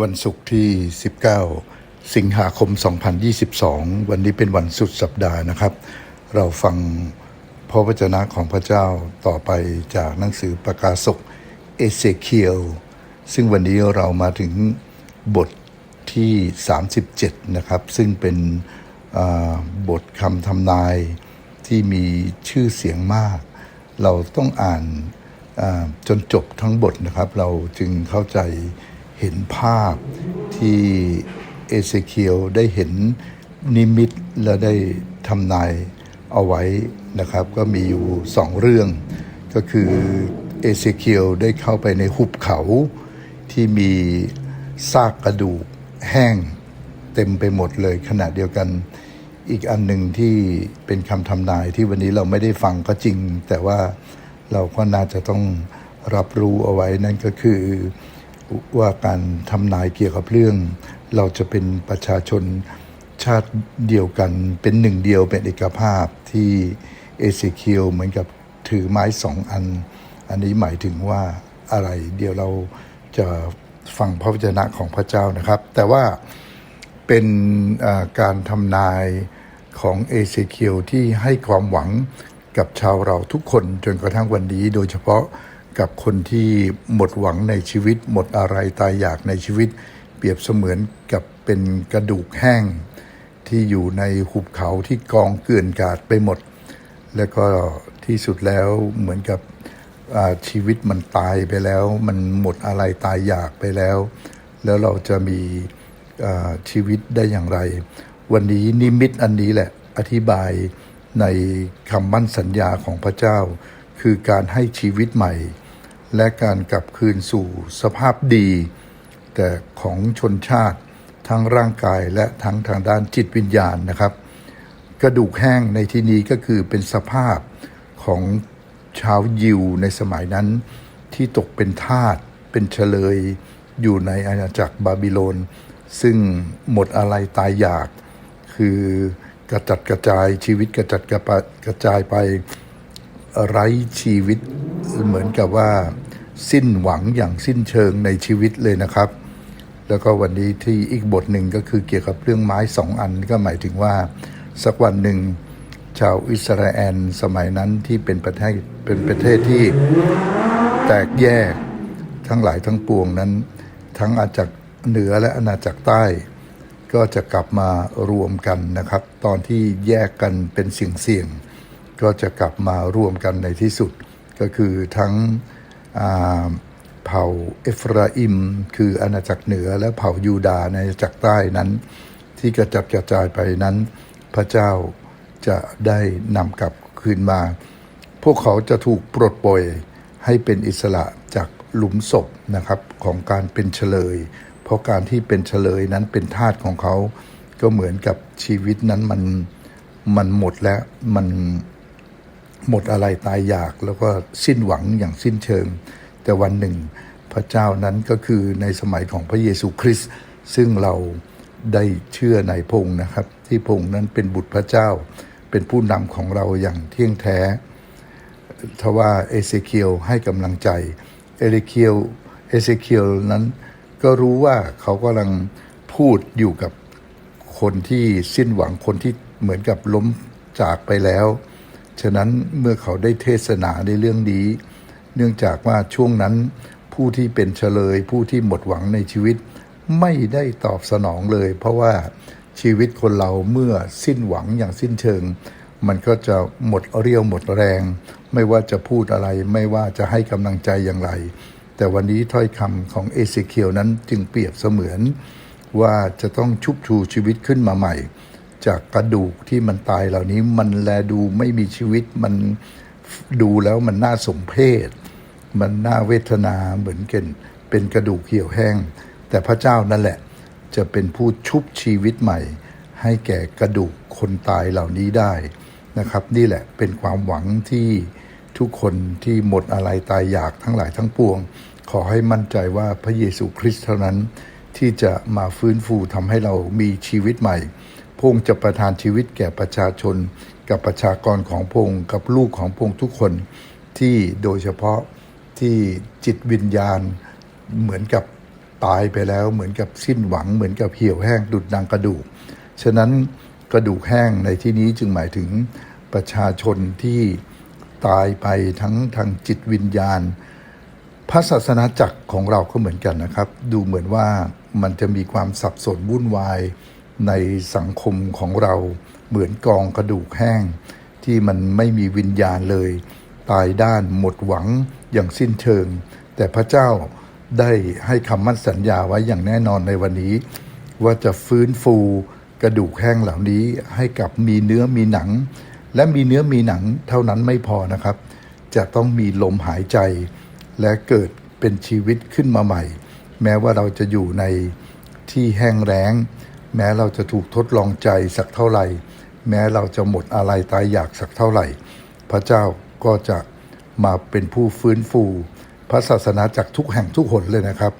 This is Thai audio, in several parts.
วันศุกร์ที่ 19 สิงหาคม 2022 วันนี้เป็นวันสุดสัปดาห์นะครับ เราฟังพระวจนะของพระเจ้าต่อไปจากหนังสือประกาศกเอเซเคียลซึ่งวันนี้เรามาถึงบทที่ 37 นะครับ ซึ่งเป็นบทคำทำนายที่มีชื่อเสียงมาก เราต้องอ่านจนจบทั้งบทนะครับ เราจึงเข้าใจ เห็นภาพที่เอเซเคียลได้เห็นนิมิตและได้ทำนายเอาไว้นะครับ ก็มีอยู่สองเรื่อง ก็คือเอเซเคียลได้เข้าไปในหุบเขาที่มีซากกระดูกแห้งเต็มไปหมดเลยขณะเดียวกันอีกอันหนึ่งที่เป็นคำทำนายที่วันนี้เราไม่ได้ฟังก็จริง แต่ว่าเราก็น่าจะต้องรับรู้เอาไว้นั่นก็คือ ว่าการทำนายเกี่ยวกับเรื่อง เราจะเป็นประชาชนชาติเดียวกัน เป็นหนึ่งเดียวเป็นเอกภาพที่เอเซเคียลเหมือนกับถือไม้สองอัน อันนี้หมายถึงว่าอะไร เดี๋ยวเราจะฟังพระวจนะของพระเจ้านะครับ แต่ว่าเป็นการทำนายของเอเซเคียลที่ให้ความหวังกับชาวเราทุกคนจนกระทั่งวันนี้ โดยเฉพาะ กับคนที่หมดหวังในชีวิต หมดอะไรตายอยากในชีวิต เปรียบเสมือนกับเป็นกระดูกแห้ง ที่อยู่ในหุบเขาที่กองเกลื่อนกาดไปหมด แล้วก็ที่สุดแล้วเหมือนกับชีวิตมันตายไปแล้ว มันหมดอะไรตายอยากไปแล้ว แล้วเราจะมีชีวิตได้อย่างไร วันนี้นิมิตอันนี้แหละอธิบายในคำมั่นสัญญาของพระเจ้า คือการให้ชีวิตใหม่ และการกลับคืนสู่สภาพดี แต่ของชนชาติทั้งร่างกายและทั้งทางด้านจิตวิญญาณนะครับ กระดูกแห้งในที่นี้ก็คือเป็นสภาพของชาวยิวในสมัยนั้น ที่ตกเป็นทาสเป็นเฉลยอยู่ในอาณาจักรบาบิโลน ซึ่งหมดอะไรตายอยาก คือกระจัดกระจายชีวิตกระจัดกระกระจายไปไร้ชีวิตเหมือนกับว่า สิ้นหวังอย่างสิ้นเชิงในชีวิตเลยนะครับ แล้วก็วันนี้ที่อีกบทหนึ่งก็คือเกี่ยวกับเรื่องไม้สองอันก็หมายถึงว่า สักวันหนึ่งชาวอิสราเอลสมัยนั้นที่เป็นประเทศเป็นประเทศที่แตกแยกทั้งหลายทั้งปวงนั้น ทั้งอาณาจักรเหนือและอาณาจักรใต้ ก็จะกลับมารวมกันนะครับ ตอนที่แยกกันเป็นเสี่ยงๆก็จะกลับมารวมกันในที่สุด ก็คือทั้ง เผ่าเอฟราอิม คืออาณาจักรเหนือและเผ่ายูดาในอาณาจักรใต้นั้น ที่กระจัดกระจายไปนั้น พระเจ้าจะได้นำกลับคืนมา พวกเขาจะถูกปลดปล่อยให้เป็นอิสระจากหลุมศพนะครับของการเป็นเฉลย เพราะการที่เป็นเฉลยนั้นเป็นทาสของเขา ก็เหมือนกับชีวิตนั้นมันมันหมดแล้วมัน หมดอะไรตายอยากแล้วก็สิ้นหวังอย่างสิ้นเชิง แต่วันหนึ่งพระเจ้านั้นก็คือในสมัยของพระเยซูคริสต์ซึ่งเราได้เชื่อในพงนะครับ ที่พงนั้นเป็นบุตรพระเจ้า เป็นผู้นำของเราอย่างเที่ยงแท้ทว่าเอเซเคียลให้กำลังใจเอเซเคียลเอเซเคียลนั้นก็รู้ว่าเขากำลังพูดอยู่กับคนที่สิ้นหวังคนที่เหมือนกับล้มจากไปแล้ว ฉะนั้นเมื่อเขาได้เทศนาในเรื่องนี้ เนื่องจากว่าช่วงนั้นผู้ที่เป็นเฉลย ผู้ที่หมดหวังในชีวิต ไม่ได้ตอบสนองเลย เพราะว่าชีวิตคนเราเมื่อสิ้นหวังอย่างสิ้นเชิง มันก็จะหมดเรี่ยวหมดแรง ไม่ว่าจะพูดอะไรไม่ว่าจะให้กำลังใจอย่างไร แต่วันนี้ถ้อยคำของเอเซเคียลนั้นจึงเปรียบเสมือน ว่าจะต้องชุบชูชีวิตขึ้นมาใหม่ จากกระดูกที่มันตายเหล่านี้มันแลดูไม่มีชีวิตมันดูแล้วมันน่าสมเพชมันน่าเวทนาเหมือนกันเป็นกระดูกเหี่ยวแห้ง แต่พระเจ้านั่นแหละ จะเป็นผู้ชุบชีวิตใหม่ ให้แก่กระดูกคนตายเหล่านี้ได้นะครับ นี่แหละเป็นความหวังที่ทุกคนที่หมดอะไรตายอยากทั้งหลายทั้งปวง ขอให้มั่นใจว่าพระเยซูคริสต์เท่านั้นที่จะมาฟื้นฟูทำให้เรามีชีวิตใหม่ พงค์จะประทานชีวิตแก่ประชาชน กับประชากรของพงค์กับลูกของพงค์ทุกคนที่โดยเฉพาะที่จิตวิญญาณเหมือนกับตายไปแล้ว เหมือนกับสิ้นหวัง เหมือนกับเหี่ยวแห้งดุดดังกระดูก ฉะนั้นกระดูกแห้งในที่นี้จึงหมายถึงประชาชนที่ตายไปทั้งทางจิตวิญญาณ พระศาสนาจักรของเราก็เหมือนกันนะครับ ดูเหมือนว่ามันจะมีความสับสนวุ่นวาย ในสังคมของเราเหมือนกองกระดูกแห้ง ที่มันไม่มีวิญญาณเลย ตายด้านหมดหวังอย่างสิ้นเชิง แต่พระเจ้าได้ให้คำมั่นสัญญาไว้อย่างแน่นอนในวันนี้ ว่าจะฟื้นฟูกระดูกแห้งเหล่านี้ให้กับมีเนื้อมีหนัง และมีเนื้อมีหนังเท่านั้นไม่พอนะครับ จะต้องมีลมหายใจ และเกิดเป็นชีวิตขึ้นมาใหม่ แม้ว่าเราจะอยู่ในที่แห้งแล้ง แม้เราจะถูกทดลองใจสักเท่าไหร่ แม้เราจะหมดอะไรตายอยากสักเท่าไหร่ พระเจ้าก็จะมาเป็นผู้ฟื้นฟู พระศาสนาจากทุกแห่งทุกหนเลยนะครับ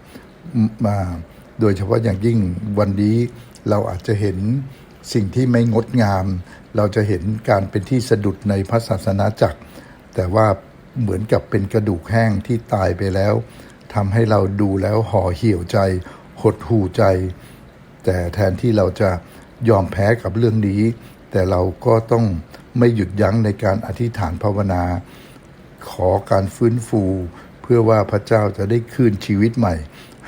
มาโดยเฉพาะอย่างยิ่งวันนี้เราอาจจะเห็นสิ่งที่ไม่งดงาม เราจะเห็นการเป็นที่สะดุดในพระศาสนาจักร แต่ว่าเหมือนกับเป็นกระดูกแห้งที่ตายไปแล้วทำให้เราดูแล้วห่อเหี่ยวใจ หดหู่ใจ แต่แทนที่เราจะยอมแพ้กับเรื่องนี้ แต่เราก็ต้องไม่หยุดยั้งในการอธิษฐานภาวนา ขอการฟื้นฟู เพื่อว่าพระเจ้าจะได้คืนชีวิตใหม่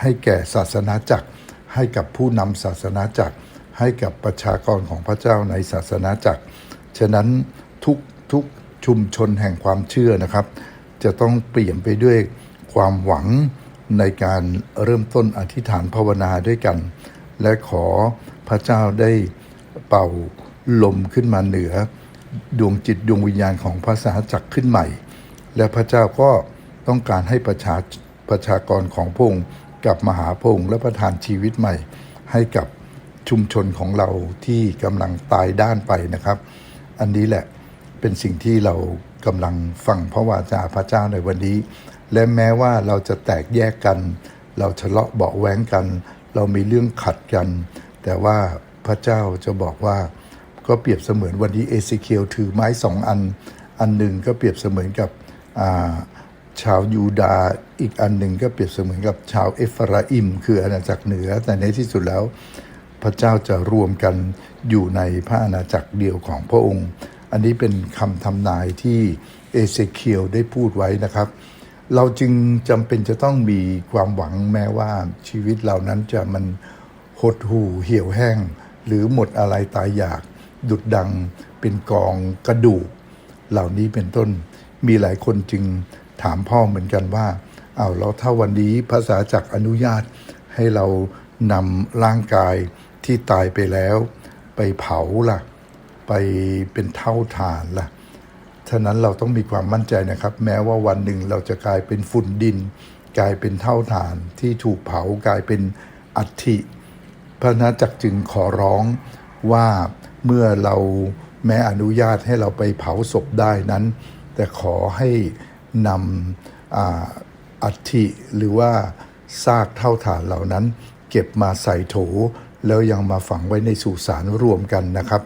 ให้แก่ศาสนาจักร ให้กับผู้นำศาสนาจักร ให้กับประชากรของพระเจ้าในศาสนาจักร ฉะนั้นทุกทุกชุมชนแห่งความเชื่อนะครับ จะต้องเปลี่ยนไปด้วยความหวังในการเริ่มต้นอธิษฐานภาวนาด้วยกัน และขอพระเจ้าได้เป่าลมขึ้นมาเหนือ ดวงจิตดวงวิญญาณของพระสาจักรขึ้นใหม่ และพระเจ้าก็ต้องการให้ประชาประชากรของพงค์กลับมาหาพงค์และประทานชีวิตใหม่ ให้กับชุมชนของเราที่กำลังตายด้านไปนะครับ อันนี้แหละเป็นสิ่งที่เรากำลังฟังพระวาจาพระเจ้าในวันนี้ และแม้ว่าเราจะแตกแยกกัน เราทะเลาะเบาะแว้งกัน เรามีเรื่องขัดกัน แต่ว่าพระเจ้าจะบอกว่าก็เปรียบเสมือนวันนี้เอซิเคียวถือไม้สองอัน อันหนึ่งก็เปรียบเสมือนกับชาวยูดาอีกอันหนึ่งก็เปรียบเสมือนกับชาวเอฟราอิม คืออาณาจักรเหนือ แต่ในที่สุดแล้ว พระเจ้าจะรวมกันอยู่ในพระอาณาจักรเดียวของพระองค์ อันนี้เป็นคำทำนายที่เอเซเคียวได้พูดไว้นะครับ เราจึงจำเป็นจะต้องมีความหวังแม้ว่าชีวิตเหล่านั้นจะมันหดหู่เหี่ยวแห้ง หรือหมดอะไรตายอยาก ดุดดังเป็นกองกระดูก เหล่านี้เป็นต้น มีหลายคนจึงถามพ่อเหมือนกันว่าเอาวแล้วถ้าวันนี้ภาษาจักรอนุญาตให้เรานำร่างกายที่ตายไปแล้ว ไปเผาล่ะ ไปเป็นเท่าฐานล่ะ ฉะนั้นเราต้องมีความมั่นใจนะครับ แม้ว่าวันหนึ่งเราจะกลายเป็นฝุ่นดิน กลายเป็นเท่าฐานที่ถูกเผากลายเป็นอัฐิพระนาจักจึงขอร้องว่าเมื่อเราแม้อนุญาตให้เราไปเผาศพได้นั้น แต่ขอให้นำอาอัฐิหรือว่าซากเท่าฐานเหล่านั้น เก็บมาใส่โถแล้วยังมาฝังไว้ในสุสานรวมกันนะครับ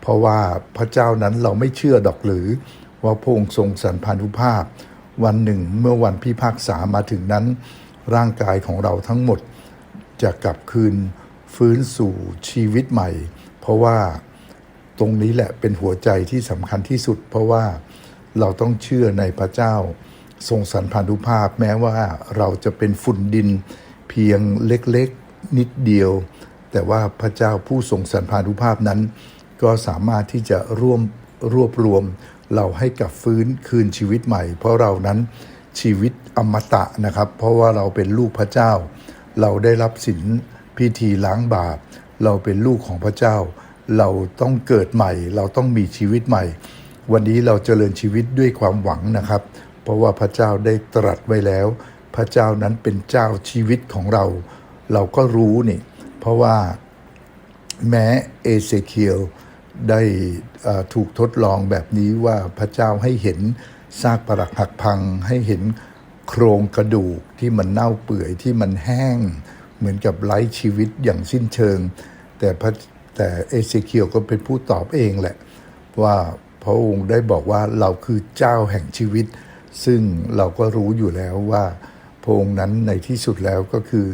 เพราะว่าพระเจ้านั้นเราไม่เชื่อดอกหรือ ว่าพระองค์ทรงสันพานุภาพ วันหนึ่งเมื่อวันพิพากษามาถึงนั้น ร่างกายของเราทั้งหมด จะกลับคืนฟื้นสู่ชีวิตใหม่ เพราะว่าตรงนี้แหละเป็นหัวใจที่สำคัญที่สุด เพราะว่าเราต้องเชื่อในพระเจ้า ทรงสันพานุภาพแม้ว่าเราจะเป็นฝุ่นดินเพียงเล็กๆนิดเดียว แต่ว่าพระเจ้าผู้ทรงสันพานุภาพนั้น ก็สามารถที่จะร่วมรวบรวม เราให้กับฟื้นคืนชีวิตใหม่ เพราะเรานั้นชีวิตอมตะนะครับ เพราะว่าเราเป็นลูกพระเจ้า เราได้รับสินพิธีล้างบาป เราเป็นลูกของพระเจ้า เราต้องเกิดใหม่ เราต้องมีชีวิตใหม่ วันนี้เราเจริญชีวิตด้วยความหวังนะครับ เพราะว่าพระเจ้าได้ตรัสไว้แล้ว พระเจ้านั้นเป็นเจ้าชีวิตของเรา เราก็รู้นี่ เพราะว่าแม้เอเซเคียล ได้ถูกทดลองแบบนี้ว่าพระเจ้าให้เห็นซากปรักหักพัง ให้เห็นโครงกระดูกที่มันเน่าเปื่อยที่มันแห้ง เหมือนกับไร้ชีวิตอย่างสิ้นเชิง แต่พระแต่เอเซเคียลก็เป็นผู้ตอบเองแหละ ว่าพระองค์ได้บอกว่าเราคือเจ้าแห่งชีวิต ซึ่งเราก็รู้อยู่แล้วว่าพระองค์นั้นในที่สุดแล้วก็คือ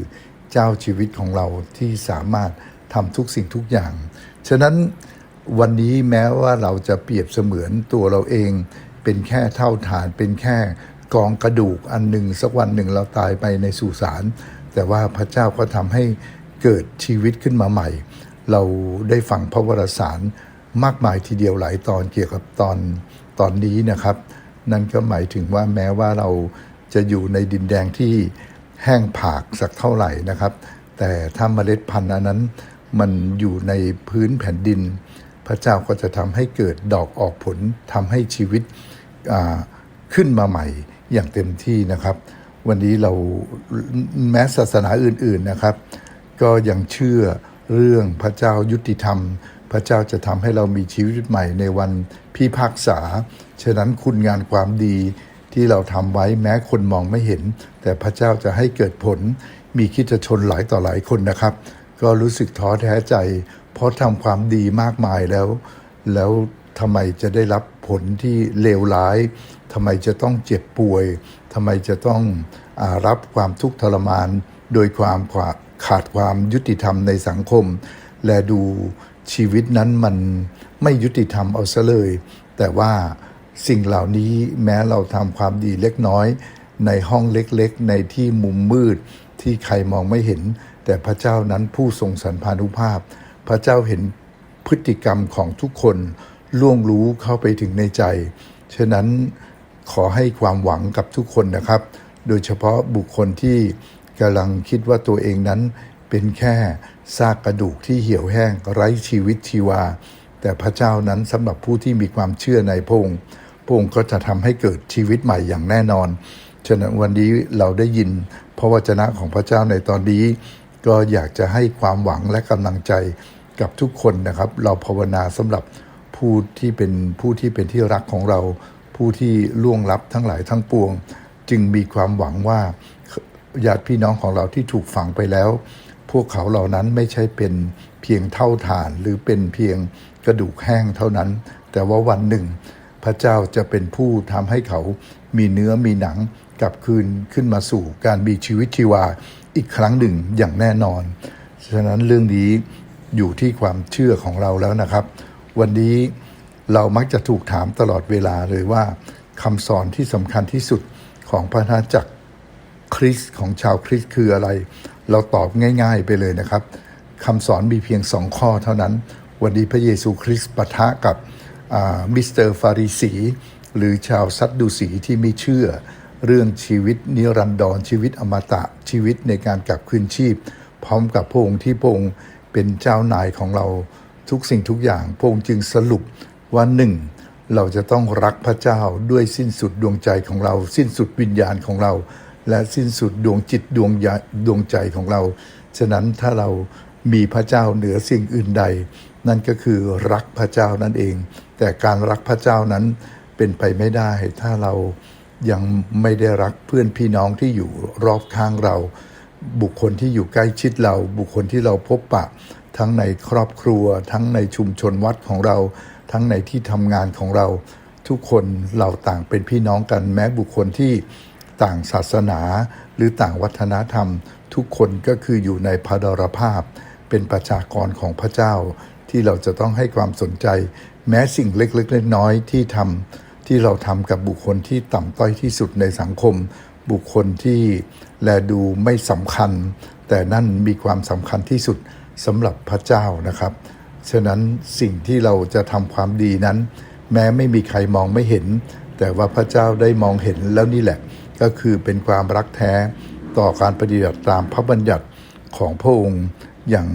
เจ้าชีวิตของเราที่สามารถทำทุกสิ่งทุกอย่าง ฉะนั้น วันนี้แม้ว่าเราจะเปรียบเสมือนตัวเราเอง เป็นแค่เท่าฐานเป็นแค่กองกระดูกอันหนึ่งสักวันหนึ่งเราตายไปในสุสานแต่ว่าพระเจ้าก็ทำให้เกิดชีวิตขึ้นมาใหม่ เราได้ฟังพระวรสารมากมายทีเดียวหลายตอนเกี่ยวกับตอนตอนนี้นะครับ นั่นก็หมายถึงว่าแม้ว่าเราจะอยู่ในดินแดงที่แห้งผากสักเท่าไหร่นะครับ แต่ถ้าเมล็ดพันธุ์อันนั้นมันอยู่ในพื้นแผ่นดิน พระเจ้าก็จะทำให้เกิดดอกออกผลทำให้ชีวิตขึ้นมาใหม่อย่างเต็มที่นะครับ วันนี้เราแม้ศาสนาอื่นๆนะครับ ก็ยังเชื่อเรื่องพระเจ้ายุติธรรม พระเจ้าจะทำให้เรามีชีวิตใหม่ในวันพิพากษา ฉะนั้นคุณงานความดีที่เราทำไว้แม้คนมองไม่เห็น แต่พระเจ้าจะให้เกิดผลมีคิดชนหลายต่อหลายคนนะครับ ก็รู้สึกท้อแท้ใจ เพราะทำความดีมากมายแล้ว แล้วทำไมจะได้รับผลที่เลวร้ายทำไมจะต้องเจ็บป่วยทำไมจะต้องอรับความทุกข์ทรมาน โดยความขาดขาดความยุติธรรมในสังคม และดูชีวิตนั้นมันไม่ยุติธรรมเอาซะเลย แต่ว่าสิ่งเหล่านี้แม้เราทำความดีเล็กน้อย ในห้องเล็กๆ ในที่มุมมืดที่ใครมองไม่เห็น แต่พระเจ้านั้นผู้ทรงสันพานุภาพ พระเจ้าเห็นพฤติกรรมของทุกคนล่วงรู้เข้าไปถึงในใจ ฉะนั้นขอให้ความหวังกับทุกคนนะครับ โดยเฉพาะบุคคลที่กำลังคิดว่าตัวเองนั้นเป็นแค่ซากกระดูกที่เหี่ยวแห้งไร้ชีวิตชีวา แต่พระเจ้านั้นสำหรับผู้ที่มีความเชื่อในพระองค์พระองค์ก็จะทำให้เกิดชีวิตใหม่อย่างแน่นอน ฉะนั้นวันนี้เราได้ยินพระวจนะของพระเจ้าในตอนนี้ ก็อยากจะให้ความหวังและกำลังใจ กับทุกคนนะครับ เราภาวนาสำหรับผู้ที่เป็นผู้ที่เป็นที่รักของเรา ผู้ที่ล่วงลับทั้งหลายทั้งปวง จึงมีความหวังว่าญาติพี่น้องของเราที่ถูกฝังไปแล้ว พวกเขาเหล่านั้นไม่ใช่เป็นเพียงเท่าฐานหรือเป็นเพียงกระดูกแห้งเท่านั้น แต่ว่าวันหนึ่ง พระเจ้าจะเป็นผู้ทำให้เขามีเนื้อมีหนังกลับคืนขึ้นมาสู่การมีชีวิตชีวาอีกครั้งหนึ่งอย่างแน่นอน ฉะนั้นเรื่องนี้ อยู่ที่ความเชื่อของเราแล้วนะครับ วันนี้เรามักจะถูกถามตลอดเวลาเลยว่าคำสอนที่สำคัญที่สุดของพระนาจักรคริสต์ของชาวคริสต์คืออะไร เราตอบง่าย ๆไปเลยนะครับคำสอนมีเพียงสองข้อเท่านั้น วันนี้พระเยซูคริสต์ปะทะกับมิสเตอร์ฟาริสีหรือชาวซัดดูสีที่ไม่เชื่อ เรื่องชีวิตนิรันดรชีวิตอมตะชีวิตในการกลับคืนชีพ พร้อมกับพระองค์ที่พระองค์ เป็นเจ้านายของเราทุกสิ่งทุกอย่างพระองค์จึงสรุปว่าหนึ่งเราจะต้องรักพระเจ้าด้วยสิ้นสุดดวงใจของเรา สิ้นสุดวิญญาณของเรา และสิ้นสุดดวงจิตดวงดวงใจของเรา ฉะนั้นถ้าเรามีพระเจ้าเหนือสิ่งอื่นใด นั่นก็คือรักพระเจ้านั่นเอง แต่การรักพระเจ้านั้นเป็นไปไม่ได้ ถ้าเรายังไม่ได้รักเพื่อนพี่น้องที่อยู่รอบข้างเรา บุคคลที่อยู่ใกล้ชิดเรา บุคคลที่เราพบปะ ทั้งในครอบครัว ทั้งในชุมชนวัดของเรา ทั้งในที่ทำงานของเรา ทุกคนเราต่างเป็นพี่น้องกัน แม้บุคคลที่ต่างศาสนาหรือต่างวัฒนธรรม ทุกคนก็คืออยู่ในพาดรภาพ เป็นประชากรของพระเจ้า ที่เราจะต้องให้ความสนใจ แม้สิ่งเล็กๆน้อยๆที่ทำที่เราทำกับบุคคลที่ต่ำต้อยที่สุดในสังคม บุคคลที่แลดูไม่สำคัญ แต่นั่นมีความสำคัญที่สุดสำหรับพระเจ้านะครับ ฉะนั้นสิ่งที่เราจะทำความดีนั้น แม้ไม่มีใครมองไม่เห็น แต่ว่าพระเจ้าได้มองเห็นแล้วนี่แหละ ก็คือเป็นความรักแท้ต่อการปฏิบัติตามพระบัญญัติของพระองค์อย่าง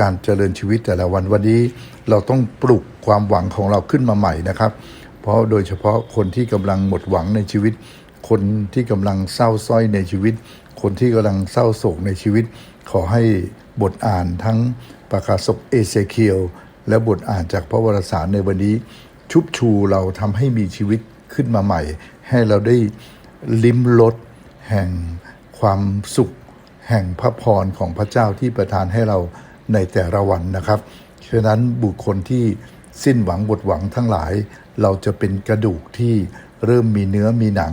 การเจริญชีวิตแต่ละวันวันนี้เราต้องปลุกความหวังของเราขึ้นมาใหม่นะครับ เพราะโดยเฉพาะคนที่กำลังหมดหวังในชีวิต คนที่กำลังเศร้าส้อยในชีวิต คนที่กำลังเศร้าโศกในชีวิต ขอให้บทอ่านทั้งประกาศศพเอเซเคียลและบทอ่านจากพระวรสารในวันนี้ ชุบชูเราทำให้มีชีวิตขึ้นมาใหม่ ให้เราได้ลิ้มรสแห่งความสุข แห่งพระพรของพระเจ้าที่ประทานให้เราในแต่ละวันนะครับฉะนั้นบุคคลที่สิ้นหวังบทหวังทั้งหลาย เราจะเป็นกระดูกที่เริ่มมีเนื้อมีหนัง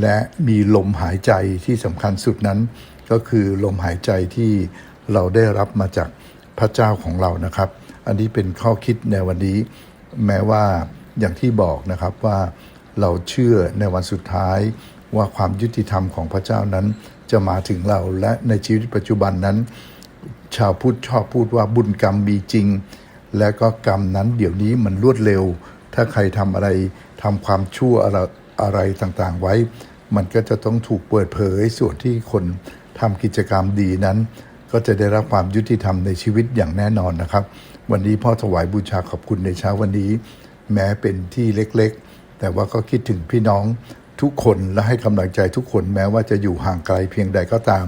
และมีลมหายใจที่สำคัญสุดนั้น ก็คือลมหายใจที่เราได้รับมาจากพระเจ้าของเรานะครับ อันนี้เป็นข้อคิดในวันนี้ แม้ว่าอย่างที่บอกนะครับว่าเราเชื่อในวันสุดท้ายว่าความยุติธรรมของพระเจ้านั้นจะมาถึงเราและในชีวิตปัจจุบันนั้น ชาวพุทธชอบพูดว่าบุญกรรมมีจริง และก็กรรมนั้นเดี๋ยวนี้มันรวดเร็ว ถ้าใครทำอะไรทำความชั่วอะไร อะไรต่างๆไว้ มันก็จะต้องถูกเปิดเผยส่วนที่คนทำกิจกรรมดีนั้น ก็จะได้รับความยุติธรรมในชีวิตอย่างแน่นอนนะครับ วันนี้พ่อถวายบูชาขอบคุณในเช้าวันนี้ แม้เป็นที่เล็กๆ แต่ว่าก็คิดถึงพี่น้องทุกคนและให้กำลังใจทุกคนแม้ว่าจะอยู่ห่างไกลเพียงใดก็ตาม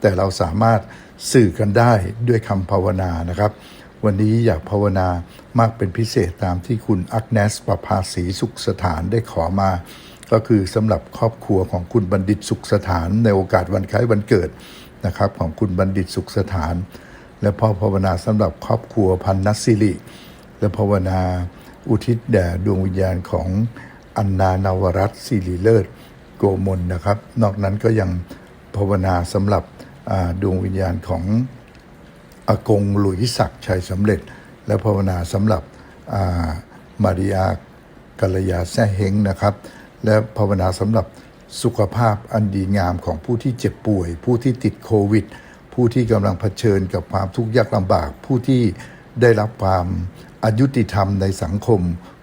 แต่เราสามารถสื่อกันได้ด้วยคำภาวนานะครับ วันนี้อยากภาวนามากเป็นพิเศษตามที่คุณอักเนสประภาสีสุขสถานได้ขอมา ก็คือสำหรับครอบครัวของคุณบัณฑิตสุขสถานในโอกาสวันคล้ายวันเกิดนะครับของคุณบัณฑิตสุขสถาน และพ่อภาวนาสำหรับครอบครัวพันนัสสิริ และภาวนาอุทิศแด่ดวงวิญญาณของอันนานาวรัตสิริเลิศโกมลนะครับ นอกนั้นก็ยังภาวนาสำหรับดวงวิญญาณของ อากงหลุยส์ศักดิ์ชัยสำเร็จ และภาวนาสำหรับามาริยากัลยาแซ่เฮงนะครับ และภาวนาสำหรับสุขภาพอันดีงามของผู้ที่เจ็บป่วย ผู้ที่ติดโควิด ผู้ที่กำลังเผชิญกับความทุกข์ยากลำบาก ผู้ที่ได้รับความอายุติธรรมในสังคม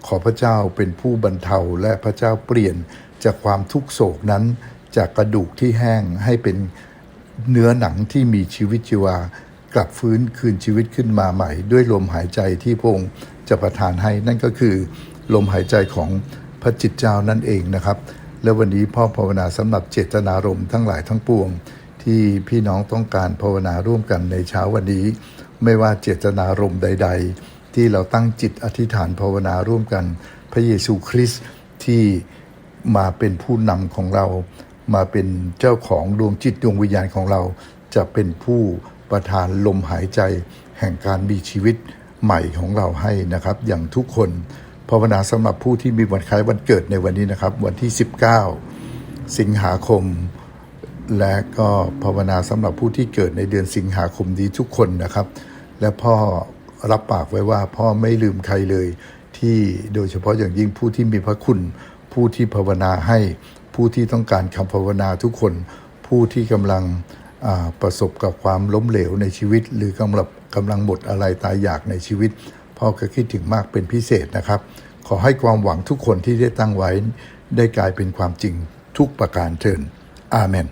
ขอพระเจ้าเป็นผู้บรรเทาและพระเจ้าเปลี่ยนจากความทุกโศกนั้น จากกระดูกที่แห้งให้เป็นเนื้อหนังที่มีชีวิตชีวา กลับฟื้นคืนชีวิตขึ้นมาใหม่ ด้วยลมหายใจที่พระองค์จะประทานให้นั่นก็คือ ลมหายใจของพระจิตเจ้านั่นเองนะครับ และวันนี้พ่อภาวนาสำหรับเจตนารมณ์ทั้งหลายทั้งปวง ที่พี่น้องต้องการภาวนาร่วมกันในเช้าวันนี้ ไม่ว่าเจตนารมณ์ใด ๆ ที่เราตั้งจิตอธิษฐานภาวนาร่วมกัน พระเยซูคริสต์ที่มาเป็นผู้นำของเรา มาเป็นเจ้าของดวงจิตดวงวิญญาณของเราจะเป็นผู้ ประทานลมหายใจแห่งการมีชีวิตใหม่ของเราให้นะครับ อย่างทุกคนภาวนาสำหรับผู้ที่มีวันคล้ายวันเกิดในวันนี้นะครับ วันที่ 19 สิงหาคม และก็ภาวนาสำหรับผู้ที่เกิดในเดือนสิงหาคมนี้ทุกคนนะครับ และพ่อรับปากไว้ว่าพ่อไม่ลืมใครเลย ที่โดยเฉพาะอย่างยิ่งผู้ที่มีพระคุณ ผู้ที่ภาวนาให้ผู้ที่ต้องการคำภาวนาทุกคน ผู้ที่กำลัง ประสบกับความล้มเหลวในชีวิต หรือกำลังกำลังหมดอะไรตายอยากในชีวิตพ่อก็คิดถึงมากเป็นพิเศษนะครับ ขอให้ความหวังทุกคนที่ได้ตั้งไว้ ได้กลายเป็นความจริงทุกประการเทินอาเมน